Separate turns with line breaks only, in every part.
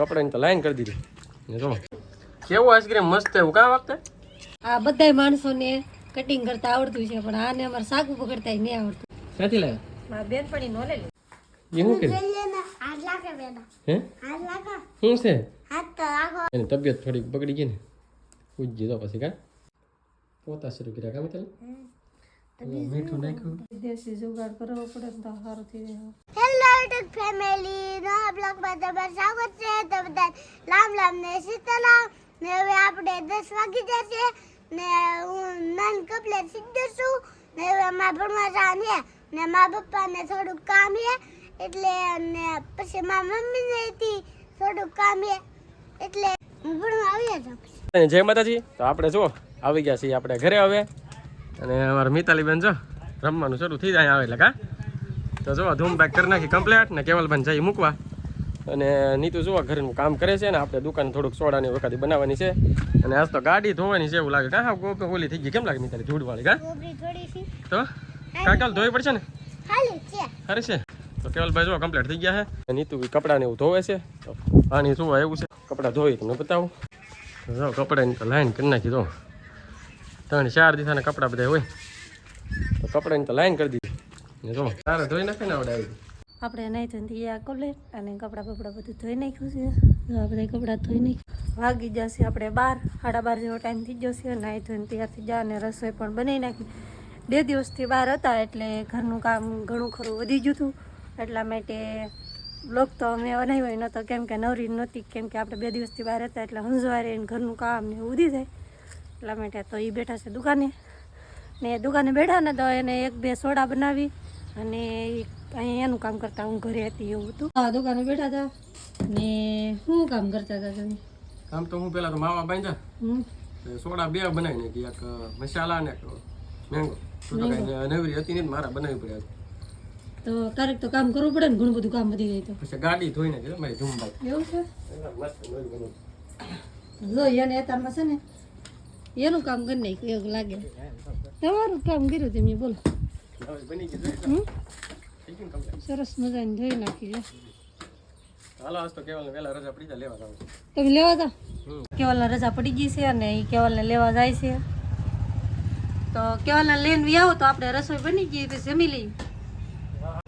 કપડાની તો લાઈન કરી દીધી. ને જો. કેવું આઈસ્ક્રીમ મસ્ત એવું કા વખતે?
આ બધાય માણસોને કટિંગ કરતા આવડતું છે પણ આને અમારે સાકું પકડતા નહીં આવડતું.
ક્યાંથી લાવ્યા
મારા બેનપણી નો લે
એ શું કર્યું હે શું છે? એની તબિયત થોડીક બગડી ગઈ ને. પૂછજી તો પછી કા. પોતા શરૂ કર્યા કામ ચાલે મીઠું નાખ્યું.
દેશી જુગાડ કરવો પડે તો સારું થઈ જાય.
હેલો. યુટ્યુબ ફેમિલી નવા બ્લોગમાં તમારું સ્વાગત છે તો બધા લામ લામ ને સીતારામ ને હવે આપણે દસ વાગી જશે ને હું નન કપલે સીધી છું ને હવે મારા ભણવા જવાનું છે ને મારા પપ્પાને થોડુંક કામ છે એટલે ને પછી મારા મમ્મીને હતી થોડુંક કામ છે એટલે હું ભણવા આવી જાઉં
અને જય માતાજી. તો આપણે જો આવી ગયા છીએ આપણે ઘરે હવે. અને અમારા મિતાલીબેન જો, રમવાનું શરૂ થઈ જાય આવે એટલે, કા? તો જુઓ ધૂમ પેક કરી નાખી કમ્પ્લેટ ને કેવલબેન જઈ મૂકવા. અને નીતુ જુઓ ઘરનું કામ કરે છે ને આપણે દુકાન થોડુંક સોડાની વખતે બનાવવાની છે. અને આજ તો ગાડી ધોવાની છે એવું લાગે. હા ગોપે ઓલી થઈ ગઈ? કેમ લાગે મિતાલી ધૂળવાળી? કા? તો? કાકાલ ધોવી પડશે ને?
ખાલી છે.
ખરે છે. તો કેવલભાઈ જો કમ્પ્લીટ થઈ ગયા છે. નીતુ બી કપડાને એવું ધોવે છે. તો પાણી શું એવું છે. કપડાં ધોઈ તમને બતાવું. જો કપડાની તો લાઈન કરી નાખી જો. ત્રણ ચાર દિવસના કપડાં બધા હોય. તો કપડાની તો લાઈન કરી દીધી. તારે ધોઈ નાખે ને આવડે
આપણે નહીં ધોઈને તૈયાર કરી અને કપડાં બપડા બધું ધોઈ નાખ્યું છે. જો આ કપડાં ધોઈ નાખ્યું વાગી જશે આપણે બાર. સાડા બાર જેવો ટાઈમ થઈ જશે નાહી ધોઈને તૈયાર થઈ જાય અને રસોઈ પણ બનાવી નાખી. બે દિવસથી બહાર હતા એટલે ઘરનું કામ ઘણું ખરું વધી ગયું હતું. એટલા માટે બ્લોગ તો અમે બનાવ્યો નહોતો કેમ કે નવરી નહોતી કેમ કે આપણે બે દિવસથી બહાર હતા એટલે હંજવારે એને ઘરનું કામ ને એવું વધી જાય. એટલા માટે તો એ બેઠા છે દુકાને. ને દુકાને બેઠા ને તો એને એક બે સોડા બનાવી અને અહીંયા એનું કામ કરતા હું ઘરે હતી એવું હતું. આ દુકાને બેઠા હતા ને શું કામ કરતા હતા તમે?
કામ તો હું પેલા તો માવા બાંધ્યા.
હમ.
સોડા બે બનાવી નાખી એક મસાલા ને મેંગો નવરી હતી નહીં મારા બનાવી પડ્યા
તો ક્યારેક તો કામ કરવું પડે ને ઘણું બધું કામ વધી જાય તો.
પછી ગાડી ધોઈ નાખી મારી ધૂમભાઈ
એવું છે?
મસ્ત નવી બની
જો એને એતારમાં છે ને એનું કામ કરી નાખ્યું એવું લાગે. તમારું કામ કર્યું તમે બોલો. સરસ મજાની ધોઈ નાખી લે.
હાલો આજ તો કેવલ વહેલા રજા પડી જાય લેવા જાવ
તમે લેવા હતા કેવલને રજા પડી ગઈ છે અને એ કેવલને લેવા જાય છે. તો કેવલને લઈને આવો તો આપણે રસોઈ બની ગઈ તો જમી લઈએ.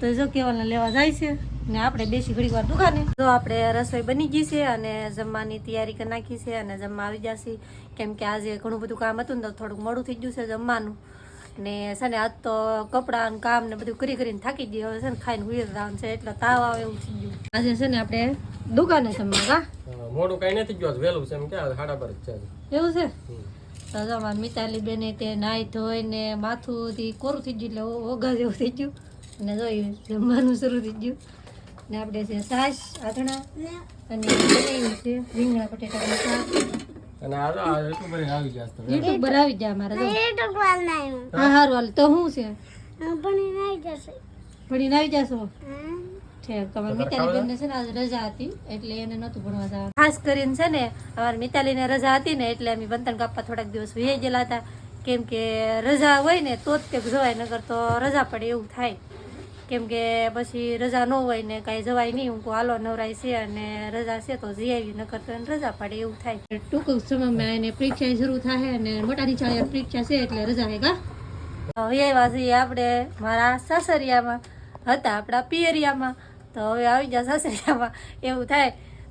તો જો કેવલને લેવા જાય છે ને આપણે બેસી ઘડી વાર દુકાને. તો આપણે રસોઈ બની ગઈ છે અને જમવાની તૈયારી કરી નાખી છે અને જમવા આવી જશે. કેમ કે આજે ઘણું બધું કામ હતું ને તો થોડુંક મોડું થઈ ગયું છે જમવાનું. ને છે ને આજ તો કપડાં ને કામ ને બધું કરી કરીને થાકી ગયો. હવે છે ને ખાઈને હુઈ જવાનું છે. એટલે તાવ આવે એવું થઈ ગયું. આજે છે ને આપણે દુકાને જમવા કા?
મોડું કઈ નથી ગયું. વહેલું છે એમ કે સાડા પર છે
એવું છે. તો જો મિતાલી બેને તે નાઈ ધોઈને માથું થી કોરું થઈ ગયું એટલે ઓગા જેવું થઈ ગયું. અને જોઈ જમવાનું શરૂ થઈ ગયું. ને આપણે છે સાસ આથણા અને છે. રીંગણા બટેટાનું શાક
અને આ આ એટલું આવી ગયા છે
યુટ્યુબર આવી જાય અમારા જો
એ તો
હા હારું હાલ તો શું છે?
ભણી જશે.
આવી જશો. તમારી મિતાલી બેનને છે ને આજે રજા હતી એટલે એને નહોતું ભણવા જવાનું. ખાસ કરીને છે ને અમારી મિતાલીને રજા હતી ને એટલે અમે બંધન કાપવા થોડાક દિવસ વહી ગયેલા હતા. કેમ કે રજા હોય ને તો જ કંઈક જોવાય નગર તો રજા પડે એવું થાય. કેમ કે પછી રજા ન હોય ને કાંઈ જવાય નહીં. હું હાલો નવરાય છે અને રજા છે તો જઈ આવી નકર તો એને રજા પાડે એવું થાય. ટૂંક સમયમાં એને પરીક્ષા શરૂ થાય અને મોટાની ચાલે પરીક્ષા છે એટલે રજા હે હવે આવ્યા છીએ આપણે મારા સાસરિયામાં હતા આપણા પિયરિયામાં. તો હવે આવી ગયા સાસરિયામાં એવું થાય.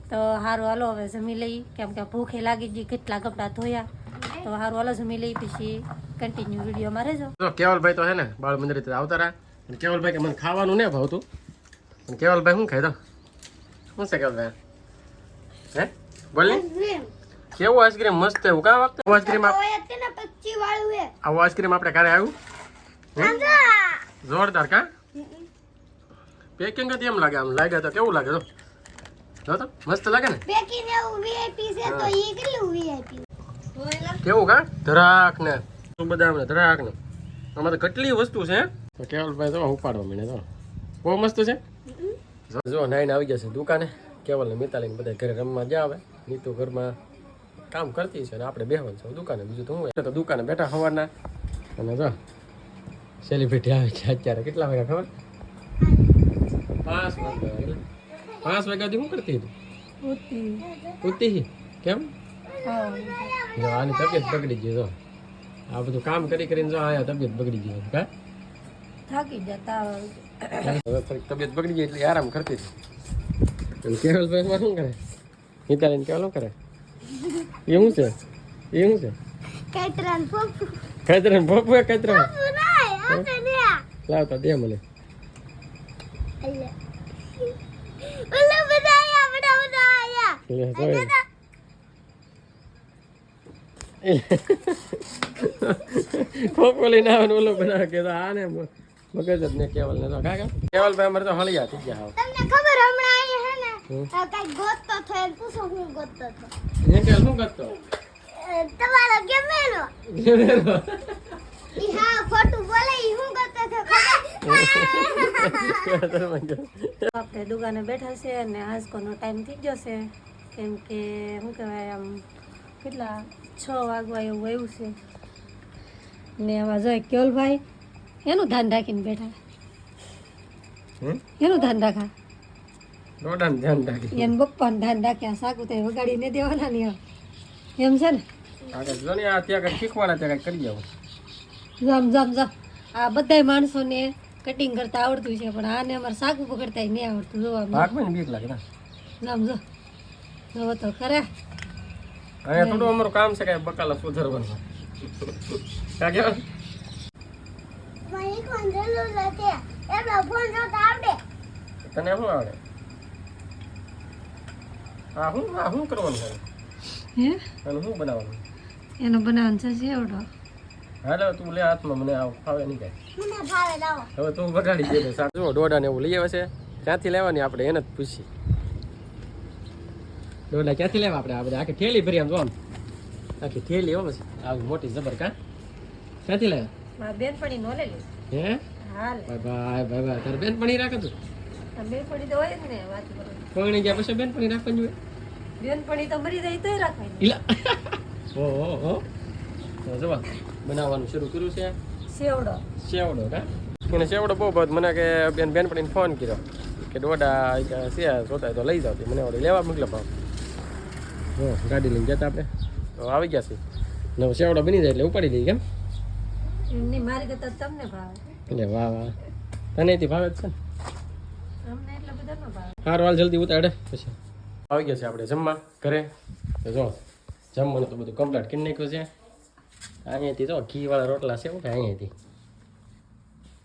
તો સારું હાલો હવે જમી લઈ. કેમ કે ભૂખે લાગી ગઈ કેટલા કપડાં ધોયા. તો સારું હાલો જમી લઈ પછી કન્ટિન્યુ વિડીયોમાં રહેજો.
કેવલભાઈ તો હે ને બાળ મંદિર આવતા રહ્યા. અને કેવલભાઈ કે મને ખાવાનું ને ભાવતું. અને કેવલભાઈ શું ખાઈ તો? શું છે કેવલભાઈ? હે? બોલ ને કેવું આઈસ્ક્રીમ મસ્ત એવું કા વખતે? આઈસ્ક્રીમ આવું આઈસ્ક્રીમ આપણે ક્યારે આવ્યું જોરદાર કા? પેકિંગ હતી એમ લાગે આમ લાગ્યા તો કેવું લાગે તો જો તો મસ્ત લાગે ને?
પેકિંગ એવું વીઆઈપી છે તો ઈ કેટલું વીઆઈપી
કેવું કા? ધરાક ને. શું બધા ને? ધરાક ને. આમાં તો કેટલી વસ્તુ છે હે? તો કેવલભાઈ તો ઉપાડવા મળે તો. બહુ મસ્ત છે? જો- જો નાઈને આવી જશે દુકાને. કેવલ ને મિતાલીને બધા ઘરે રમવા જ્યાં આવે નીતુ ઘરમાં કામ કરતી છે અને આપણે બેહવાનું છે દુકાને. બીજું તો હું એટલે તો દુકાને બેઠા સવારના અને જો સેલિબ્રિટી આવે છે અત્યારે. કેટલા વાગ્યા ખબર? પાંચ વાગ્યા એટલે. પાંચ વાગ્યાથી શું કરતી હતી?
ઉતી
ઉતી કેમ? જો આની તબિયત બગડી ગઈ જો. આ બધું કામ કરી કરીને જો આયા તબિયત બગડી ગઈ કા?
થાકી જતા
હવે થોડીક તબિયત બગડી ગઈ એટલે આરામ કરતી હતી કેવલભાઈ માં શું કરે? હિતાલીને કેવલ શું કરે? એ શું છે? એ શું છે?
કેટરન પપ્પુ.
કચરા પપ્પુ કચરા
પપ્પુ નહીં આપણે ને
લાવતા દે મને. ખોખો લઈને આવે ઓલો બનાવે કે આને મ- મગજ જ ને કેવલ ને તો કાકા? કેવલભાઈ અમારે તો હળિયા થઈ ગયા
તમને ખબર હમણાં આયા હે ને? કઈ ગોતતો થયો પૂછો હું ગોતતો થયો
એ કેવલ શું
ગોતતો? તમારો ગેમેલો? ગેમેલો. ઈ હા ખોટું બોલે ઈ હું ગોતતો થયો ખબર?
આપણે દુકાને બેઠા છે અને હાસકોનો ટાઈમ થઈ ગયો છે. કેમ કે શું કહેવાય આમ કેટલા છ વાગવા એવું આવ્યું છે. ને આવા જોઈએ કેવલભાઈ એનું ધ્યાન રાખીને બેઠા. એનું ધ્યાન રાખા.
દોડાને ધ્યાન રાખી.
એને બપ્પાને ધ્યાન રાખ્યા સાકું તે વગાડીને દેવાના નહીં એમ. છે ને?
આગળ જો ને આ ત્યાં કંઈક શીખવાના ત્યાં કરી
જમ જમ જમ. આ બધાય માણસોને કટિંગ કરતા આવડતું છે પણ આને અમારે સાકું પકડતા નહીં આવડતું જોવા
ભાગમાં બીક લાગે ના?
જમ જો જોવો તો ખરા.
અહીંયા થોડું અમારું કામ છે કાંઈ બકાલા સુધારવાનું.
એમનો ફોન આવડે.
તને શું આવડે? આ શું આ શું કરવાનું છે?
હે?
આનું શું બનાવવાનું?
એનું બનાવવાનો છે સેવડો
હાલે તું લે હાથમાં મને આવ ફાવે નહીં કાંઈ.
મને ભાવે લાવો
હવે તું બગાડી દે સાચું જો એવું લઈ આવે છે ક્યાંથી લેવાની આપણે એને જ પૂછી. દોડા ક્યાંથી લેવા આપણે? આ બધા આખી થેલી ભરી આમ જો આમ. આખી થેલી હો આવી મોટી જબર કા? ક્યાંથી લાવ્યા
મારા બેનપણી નો લે લે
હે? ભાઈ ભાઈ ભાઈ ભાઈ તારે બેનપણી રાખે તું?
આ બેનપણી તો હોય જ ને વાત કરો
ગયા પછી બેનપણી રાખવાની જોઈએ
બેનપણી તો મરી જાય તોય રાખવાની.
ઈલા. ઓ હો હો. તો જવા બનાવવાનું શરૂ કર્યું છે.
સેવડો.
સેવડો કા? પણ સેવડો બહુ ભાવ મને કે બેન બેનપણીને ફોન કર્યો. કે દોડા છે જોતા તો લઈ જાવ મને વળી લેવા મોકલો ભાવ. હો ગાડી લઈને જતા આપણે. તો આવી ગયા છે. નવો સેવડો બની જાય એટલે ઉપાડી દઈ કેમ?
મારી કરતા તમને ભાવે.
એટલે વાહ વાહ. તને એથી ભાવે જ છે ને?
અમને એટલા બધા ન ભાવે.
સારું હાલ જલ્દી ઉતાડે. પછી. આવી ગયા છે આપણે જમવા ઘરે. તો જો જમવાનું તો બધું કમ્પ્લીટ કરી નાખ્યું છે. અહીંયાથી જો ઘીવાળા રોટલા છે શું કે અહીંયાથી.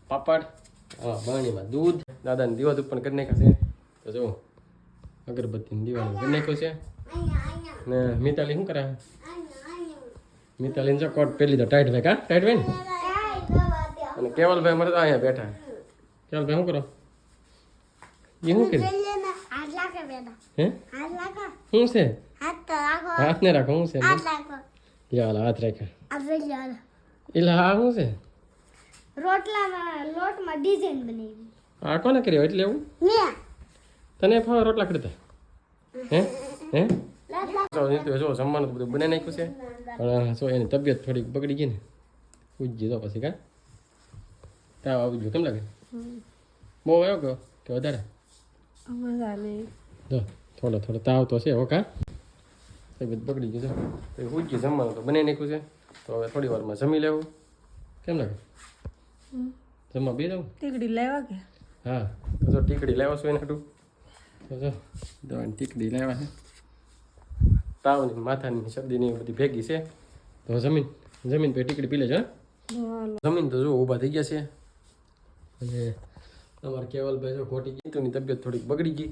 પાપડ હા બરણીમાં દૂધ. દાદાને દીવા પણ કરી નાખ્યા છે. તો જો અગરબત્તીની દીવાનું કરી નાખ્યું છે. ને મિતાલી શું કરે? મિતાલીને જો કોટ પહેલી તો ટાઈટ ભાઈ કા ટાઈટ ભાઈ ને? કેવલભાઈ ભાઈ તો અહીંયા બેઠા. કેવલભાઈ શું કરો? એ શું કર્યું? હે? શું છે?
હાથ રાખો
ને રાખો શું છે? યાર હાથ રાખ્યા. એટલે હા શું છે?
રોટલામાં લોટમાં ડિઝાઇન બનાવી.
આ કોને કર્યો? એટલે એવું? તને ફાવે રોટલા કરતા? હે? હે? જો જમવાનું બધું બનાવી નાખ્યું છે. પણ જો એની તબિયત થોડીક બગડી ગઈ ને ઉજજી તો પછી કા? તાવ આવી ગયો કેમ લાગે બહુ આવ્યો કે? કે વધારે? જો થોડો થોડો તાવ તો છે હો કા? તબિયત બગડી ગયું છે. તો ઉજજી જમવાનું તો બનાવી નાખ્યું છે. તો હવે થોડી વારમાં જમી લેવું. કેમ લાગે? જમવા બે જવું
ટીકડી લેવા કે?
હા. તો જો ટીકડી લેવા છું એને હાટું? તો જો દવાની ટીકડી લેવા છે. તાવની માથાની શરદીની બધી ભેગી છે. તો જમીન જમીન પછી ટીકડી પી લેજો જમીન તો જો ઊભા થઈ ગયા છે. અને તમારે કેવલભાઈ જો ખોટી ગીતુની તબિયત થોડીક બગડી ગઈ.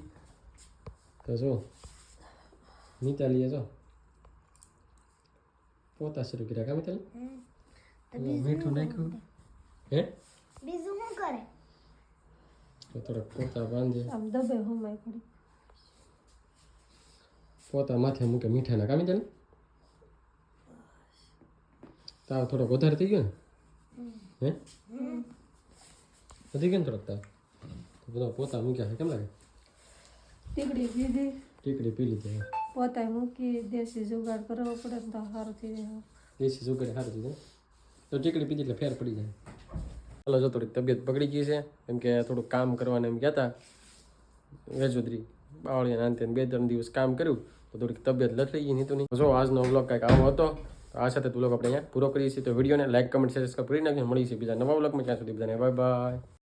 તો જો મિતાલીએ જો. પોતા શરૂ કર્યા કા મિતાલી? મીઠું નાખ્યું? હે?
બીજું શું કરે?
તો થોડાક પોતા બાંધે.
આમ દબે હોમાય પડી.
પોતા માથે મૂકે મીઠાના કામી ચાલે તાવ થોડોક વધારે થઈ ગયો ને? હે? વધી ગયો ને તો બધા પોતા મૂક્યા છે કેમ લાગે
ટીકડી પીધી
ટીકડી પી લીધી
પોતા મૂકી દેશી જુગાડ કરવો પડે તો સારું થઈ જાય
દેશી જુગાડ સારું થઈ તો ટીકડી પીધી એટલે ફેર પડી જાય ચાલો જો થોડીક તબિયત બગડી ગઈ છે કેમ કે થોડુંક કામ કરવાને એમ ગયા હતા વેજોદરી બાવળિયા નાનતે બે ત્રણ દિવસ કામ કર્યું તો થોડીક તબિયત લથડી ગઈ નહીં તો નહીં જો આજનો બ્લોગ કંઈક આવો હતો તો આ સાથે વ્લોગ આપણે અહીંયા પૂરો કરીએ છીએ તો વિડીયોને લાઇક કમેન્ટ શેર સબસ્ક્રાઈબ કરી નાખજો મળી છે બીજા નવા બ્લોગમાં ત્યાં સુધી બધાને બાય બાય